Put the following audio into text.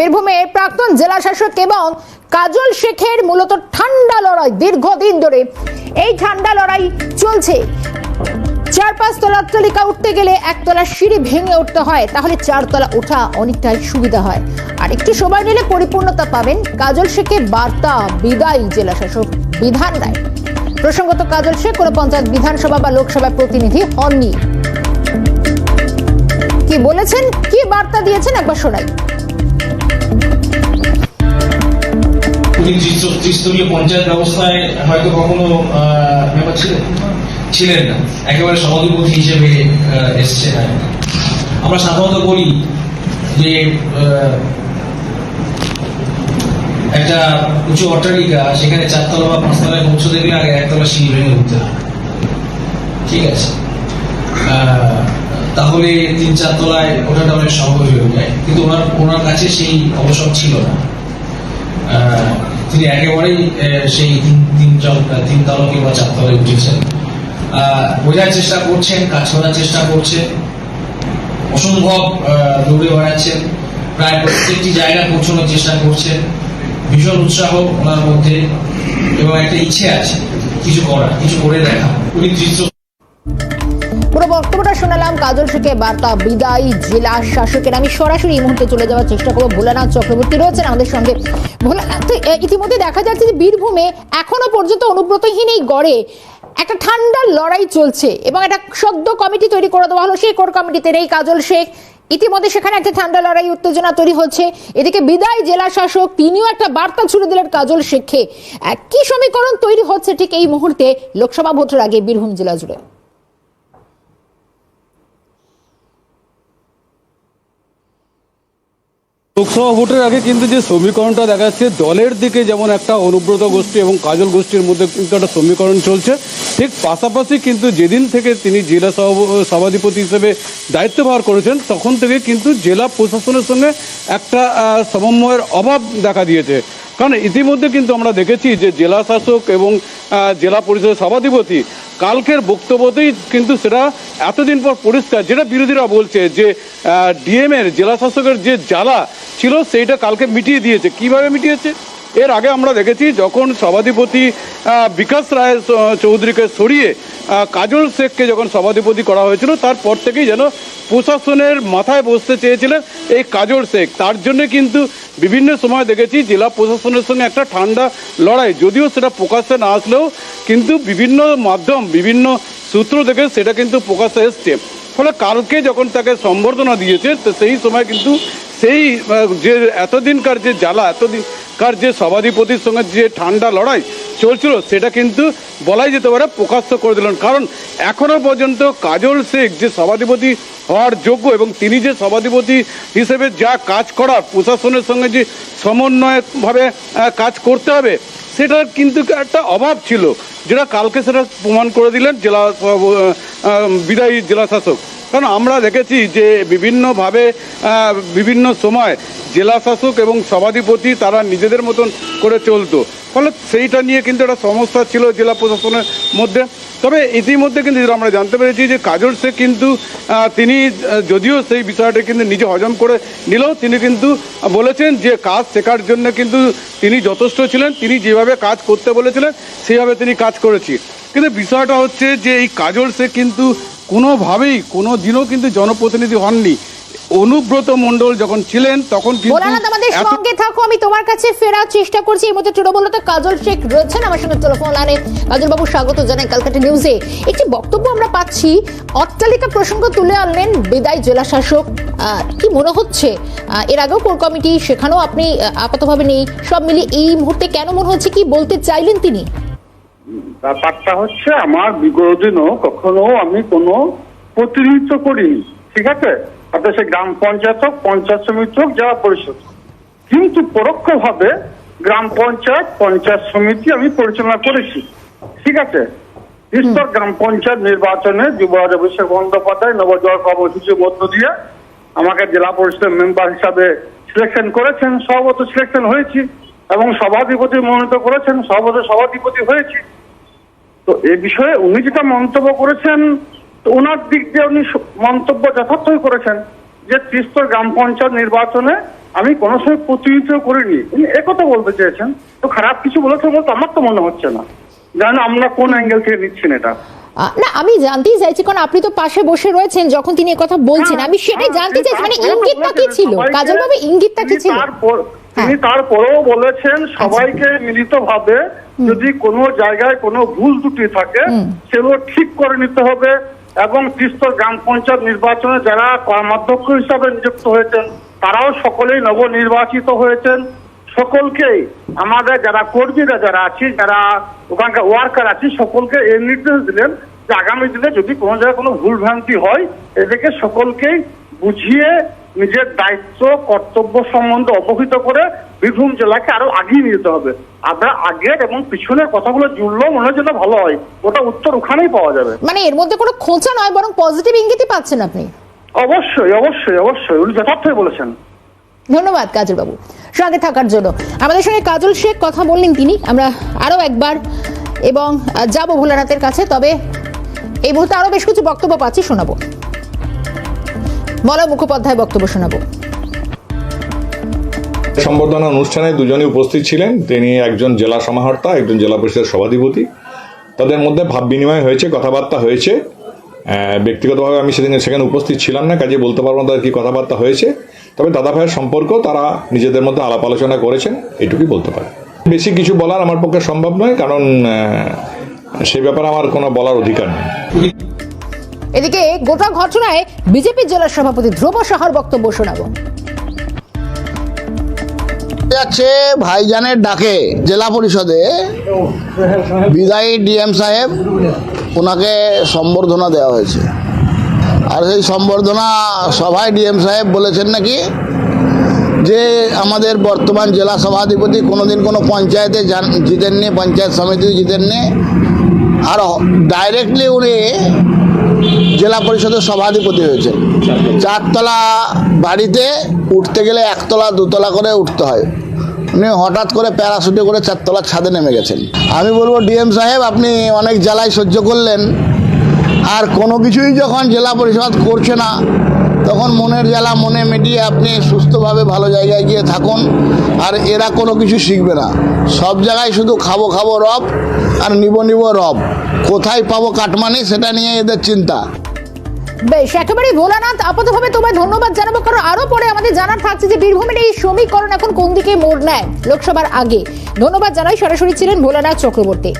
বীরভূমের প্রাক্তন জেলা শাসক এবং কাজল শেখের মূলত ঠান্ডা লড়াই দীর্ঘদিন ধরে। এই ঠান্ডা লড়াই চলছে। চার পাঁচ তলা অট্টালিকা উঠতে গেলে একতলা সিঁড়ি ভেঙে উঠতে হয়, তাহলে চারতলা ওঠা অনেকটাই সুবিধা হয়। আর একটু সময় নিলে পরিপূর্ণতা পাবেন কাজল শেখের বার্তা, বিদায়ী জেলা শাসক বিধান রায়। প্রসঙ্গত কাজল শেখ কোনো পঞ্চায়েত বিধানসভা বা লোকসভার প্রতিনিধি হননি। কি বলেছেন? কি বার্তা দিয়েছেন? একবার শোনাই। ত্রিস্তরীয় পঞ্চায়েত ব্যবস্থায় হয়তো কখনো মেম্বার ছিলেন ছিলেন না, একেবারে সভাধিপতি হিসেবে এসছেন আমরা সাধারণত বলি যে একটা উঁচু অট্টালিকা, সেখানে চারতলা বা পাঁচতলায় পৌঁছতে গেলে আগে একতলা সিঁড়ি ভেঙে উঠতে হয়। ঠিক আছে? তাহলে তিন চার তলায় ওঠাটা অনেক সহজ হয়ে যায়, কিন্তু ওনার ওনার কাছে সেই অবসর ছিল না। তিনি একেবারেই সেই তিন তিন চল- তিন তলকে বা চার তলায় উঠেছেন। বোঝার চেষ্টা করছেন, কাজ করার চেষ্টা করছেন। অসম্ভব দৌড়ে বেড়াচ্ছেন। প্রায় প্রত্যেকটি জায়গা পৌঁছানোর চেষ্টা করছেন। ভীষণ উৎসাহ ওনার মধ্যে এবং একটা ইচ্ছে আছে। কিছু করার, কিছু করে দেখা। উনি দৃশ্য পুরো বক্তব্যটা শোনালাম কাজল শেখে বার্তা বিদায়ী জেলা শাসকের। আমি সরাসরি এই মুহূর্তে চলে যাওয়ার চেষ্টা করব। ভোলানাথ চক্রবর্তী রয়েছেন আমাদের সঙ্গে। ভোলানাথ ইতিমধ্যে দেখা যাচ্ছে যে বীরভূমে এখনও পর্যন্ত অনুব্রতহীন এই গড়ে একটা ঠান্ডার লড়াই চলছে এবং একটা সদ্য কমিটি তৈরি করে দেওয়া হলো। সেই কোর কমিটিতে নেই কাজল শেখ, ইতিমধ্যে সেখানে একটা ঠান্ডা লড়াই উত্তেজনা তৈরি হচ্ছে। এদিকে বিদায় জেলা শাসক, তিনিও একটা বার্তা ছুড়ে দিলেন কাজল শেখে কি সমীকরণ তৈরি হচ্ছে ঠিক এই মুহূর্তে লোকসভা ভোটের আগে বীরভূম জেলা জুড়ে? লোকসভা ভোটের আগে কিন্তু যে সমীকরণটা দেখা যাচ্ছে দলের দিকে যেমন একটা অনুব্রত গোষ্ঠী এবং কাজল গোষ্ঠীর মধ্যে কিন্তু একটা সমীকরণ চলছে, ঠিক পাশাপাশি কিন্তু যেদিন থেকে তিনি জেলা সভাধিপতি হিসেবে দায়িত্বভার করেছেন, তখন থেকে কিন্তু জেলা প্রশাসনের সঙ্গে একটা সমন্বয়ের অভাব দেখা দিয়েছে। কারণ ইতিমধ্যে কিন্তু আমরা দেখেছি যে জেলা শাসক এবং জেলা পরিষদের সভাধিপতি কালকের বক্তব্যতেই কিন্তু সেটা এতদিন পর পরিষ্কার, যেটা বিরোধীরা বলছে যে ডিএম এর জেলা শাসকের যে জ্বালা ছিল সেইটা কালকে মিটিয়ে দিয়েছে। কীভাবে মিটিয়েছে? এর আগে আমরা দেখেছি যখন সভাধিপতি বিকাশ রায় চৌধুরীকে সরিয়ে কাজল শেখকে যখন সভাধিপতি করা হয়েছিল, তারপর থেকেই যেন প্রশাসনের মাথায় বসতে চেয়েছিলেন এই কাজল শেখ। তার জন্য কিন্তু বিভিন্ন সময় দেখেছি জেলা প্রশাসনের সঙ্গে একটা ঠান্ডা লড়াই। যদিও সেটা প্রকাশ্যে না আসলেও কিন্তু বিভিন্ন মাধ্যম, বিভিন্ন সূত্র থেকে সেটা কিন্তু প্রকাশ্যে এসছে। ফলে কালকে যখন তাকে সম্বর্ধনা দিয়েছে, তো সেই সময় কিন্তু সেই যে এতদিনকার যে জ্বালা এতদিনকার যে সভাধিপতির সঙ্গে যে ঠান্ডা লড়াই চলছিল, সেটা কিন্তু বলাই যেতে পারে প্রকাশ্য করে দিলেন। কারণ এখনও পর্যন্ত কাজল শেখ যে সভাধিপতি হওয়ার যোগ্য এবং তিনি যে সভাধিপতি হিসেবে যা কাজ করার, প্রশাসনের সঙ্গে যে সমন্বয়ভাবে কাজ করতে হবে, সেটার কিন্তু একটা অভাব ছিল, যেটা কালকে সেটা প্রমাণ করে দিলেন জেলা বিদায়ী জেলা শাসক। কারণ আমরা দেখেছি যে বিভিন্নভাবে বিভিন্ন সময় জেলা শাসক এবং সভাধিপতি তারা নিজেদের মতন করে চলতো। ফলে সেইটা নিয়ে কিন্তু একটা সমস্যা ছিল জেলা প্রশাসনের মধ্যে। তবে ইতিমধ্যে কিন্তু আমরা জানতে পেরেছি যে কাজল শেখ কিন্তু তিনি যদিও সেই বিষয়টা কিন্তু নিজে হজম করে নিলেও তিনি কিন্তু বলেছেন যে কাজ শেখার জন্য কিন্তু তিনি যথেষ্ট ছিলেন, তিনি যেভাবে কাজ করতে বলেছিলেন, সেইভাবে তিনি কাজ করেছি। কিন্তু বিষয়টা হচ্ছে যে এই কাজল শেখ কিন্তু কোনোভাবেই কোনো দিনও কিন্তু জনপ্রতিনিধি হননি। অনুব্রত মন্ডল যখন ছিলেন তখন কিন্তু আমাদের সঙ্গে থাকো আমি তোমার কাছে ফেরার চেষ্টা করছি। এই মধ্যে তৃণমূলতে কাজল শেখ রয়েছেন আমার সঙ্গে টেলিফোন লাইনে কাজল বাবু স্বাগত জানাই কলকাতা নিউজে একটি বক্তব্য আমরা পাচ্ছি অট্টালিকা প্রসঙ্গ তুলে আনলেন বিদায় জেলা শাসক। আহ, কি মনে হচ্ছে? এর আগেও কোর কমিটি সেখানেও আপনি আপাতভাবে নেই। সব মিলিয়ে এই মুহূর্তে কেন মনে হচ্ছে কি বলতে চাইলেন তিনি? ব্যাপারটা হচ্ছে আমার বিগত কখনো আমি কোনো প্রতিনিধিত্ব করিনি, ঠিক আছে? অর্থাৎ সে গ্রাম পঞ্চায়েত হোক, পঞ্চায়েত সমিতি হোক, জেলা পরিষদ। কিন্তু পরোক্ষভাবে গ্রাম পঞ্চায়েত পঞ্চায়েত সমিতি আমি পরিচালনা করেছি, ঠিক আছে? স্তর গ্রাম পঞ্চায়েত নির্বাচনে যুবরাজ অভিষেক বন্দ্যোপাধ্যায় নবজয় কর্মসূচির মধ্য দিয়ে আমাকে জেলা পরিষদের মেম্বার হিসাবে সিলেকশন করেছেন, সভাপতি সিলেকশন হয়েছি এবং সভাধিপতি মনোনীত করেছেন, সভাপতি সভাধিপতি হয়েছি। তো এ বিষয়ে উনি যেটা মন্তব্য করেছেন ওনার দিক দিয়ে উনি মন্তব্য যথার্থই করেছেন যে ত্রিস্তর গ্রাম পঞ্চায়েত নির্বাচনে আমি কোনো সময় প্রতিনিধিত্ব করিনি। উনি একথা বলতে চেয়েছেন। তো খারাপ কিছু বলেছেন বলতে আমার তো মনে হচ্ছে না। জানেন আমরা কোন অ্যাঙ্গেল থেকে নিচ্ছেন এটা? না আমি জানতেই চাইছি কারণ আপনি তো পাশে বসে রয়েছেন যখন তিনি কথা বলছেন। আমি সেটাই হ্যাঁ, জানতে চাইছি মানে ইঙ্গিতটা কি ছিল? কাজল বাবু ইঙ্গিতটা কি ছিল? তারপর- হ্যাঁ। তিনি তারপরেও বলেছেন সবাইকে মিলিত ভাবে যদি কোনো জায়গায় কোনো ভুল ত্রুটি থাকে সেগুলো ঠিক করে নিতে হবে এবং ত্রিস্তর গ্রাম পঞ্চায়েত নির্বাচনে যারা কর্মাধ্যক্ষ হিসাবে নিযুক্ত হয়েছেন তারাও সকলেই নবনির্বাচিত হয়েছেন। সকলকেই আমাদের যারা কর্মীরা যারা আছি যারা ওখানকার ওয়ার্কার আছি সকলকে এই নির্দেশ দিলেন যে আগামী দিনে যদি কোনো জায়গায় কোনো ভুল ভ্রান্তি হয় এদেরকে সকলকেই বুঝিয়ে নিজের দায়িত্ব কর্তব্য সম্বন্ধে অবহিত করে বীরভূম জেলাকে আরও আগিয়ে নিয়ে যেতে হবে। আমরা আগের এবং পিছনের কথাগুলো জুড়লেও মনে হয় যেন ভালো হয়। ওটা উত্তর ওখানেই পাওয়া যাবে। মানে এর মধ্যে কোনো খোঁচা নয় বরং পজিটিভ ইঙ্গিতই পাচ্ছেন আপনি। অবশ্যই অবশ্যই অবশ্যই। উনি যথার্থই বলেছেন। ধন্যবাদ কাজল বাবু সঙ্গে থাকার জন্য। আমাদের সঙ্গে কাজল শেখ কথা বললেন তিনি। আমরা আরও একবার এবং যাব ভোলানাথের কাছে। তবে এই মুহূর্তে আরও বেশ কিছু বক্তব্য পাচ্ছি শোনাবো। মলয় মুখোপাধ্যায় বক্তব্য শোনাবো। সম্বর্ধনা অনুষ্ঠানে দুজনই উপস্থিত ছিলেন। তিনি একজন জেলা সমাহর্তা, একজন জেলা পরিষদের সভাধিপতি। তাদের মধ্যে ভাব বিনিময় হয়েছে, কথাবার্তা হয়েছে। ব্যক্তিগতভাবে আমি সেদিন সেখানে উপস্থিত ছিলাম না, কাজে বলতে পারব না তাদের কি কথাবার্তা হয়েছে। তবে দাদা ভাইয়ের সম্পর্ক, তারা নিজেদের মধ্যে আলাপ আলোচনা করেছেন, এটুকুই বলতে পারে। বেশি কিছু বলার আমার পক্ষে সম্ভব নয়, কারণ সেই ব্যাপারে আমার কোনো বলার অধিকার নেই। এদিকে গোটা ঘটনায় বিজেপির জেলা সভাপতি ধ্রুব সাহার বক্তব্য শোনাবো। যাচ্ছে ভাইজানের ডাকে জেলা পরিষদে বিদায়ী ডিএম সাহেব, ওনাকে সম্বর্ধনা দেওয়া হয়েছে। আর সেই সম্বর্ধনা সভায় ডিএম সাহেব বলেছেন নাকি যে আমাদের বর্তমান জেলা সভাধিপতি কোনোদিন কোনো পঞ্চায়েতে জিতেননি, পঞ্চায়েত সমিতি জিতেননি। আর ডাইরেক্টলি উনি জেলা পরিষদের সভাধিপতি হয়েছেন চারতলা বাড়িতে উঠতে গেলে একতলা, দুতলা করে উঠতে হয়। উনি হঠাৎ করে প্যারাশুটে করে চারতলার ছাদে নেমে গেছেন। আমি বলব, ডিএম সাহেব, আপনি অনেক জেলায় সহ্য করলেন। আর কোনো কিছুই যখন জেলা পরিষদ করছে না তখন মনের জ্বালা মনে মিটিয়ে আপনি সুস্থভাবে ভালো জায়গায় গিয়ে থাকুন। আর এরা কোনো কিছু শিখবে না। সব জায়গায় শুধু খাব খাব রব আর নিব নিব রব। কোথায় পাবো কাটমানি সেটা নিয়ে এদের চিন্তা। বেশ একেবারে ভোলানাথ, আপাতভাবে তোমায় ধন্যবাদ জানাব, কারণ আরও পরে আমাদের জানার থাকছে যে বীরভূমের এই সমীকরণ এখন কোন দিকে মোড় নেয় লোকসভার আগে। ধন্যবাদ জানাই, সরাসরি ছিলেন ভোলানাথ চক্রবর্তী।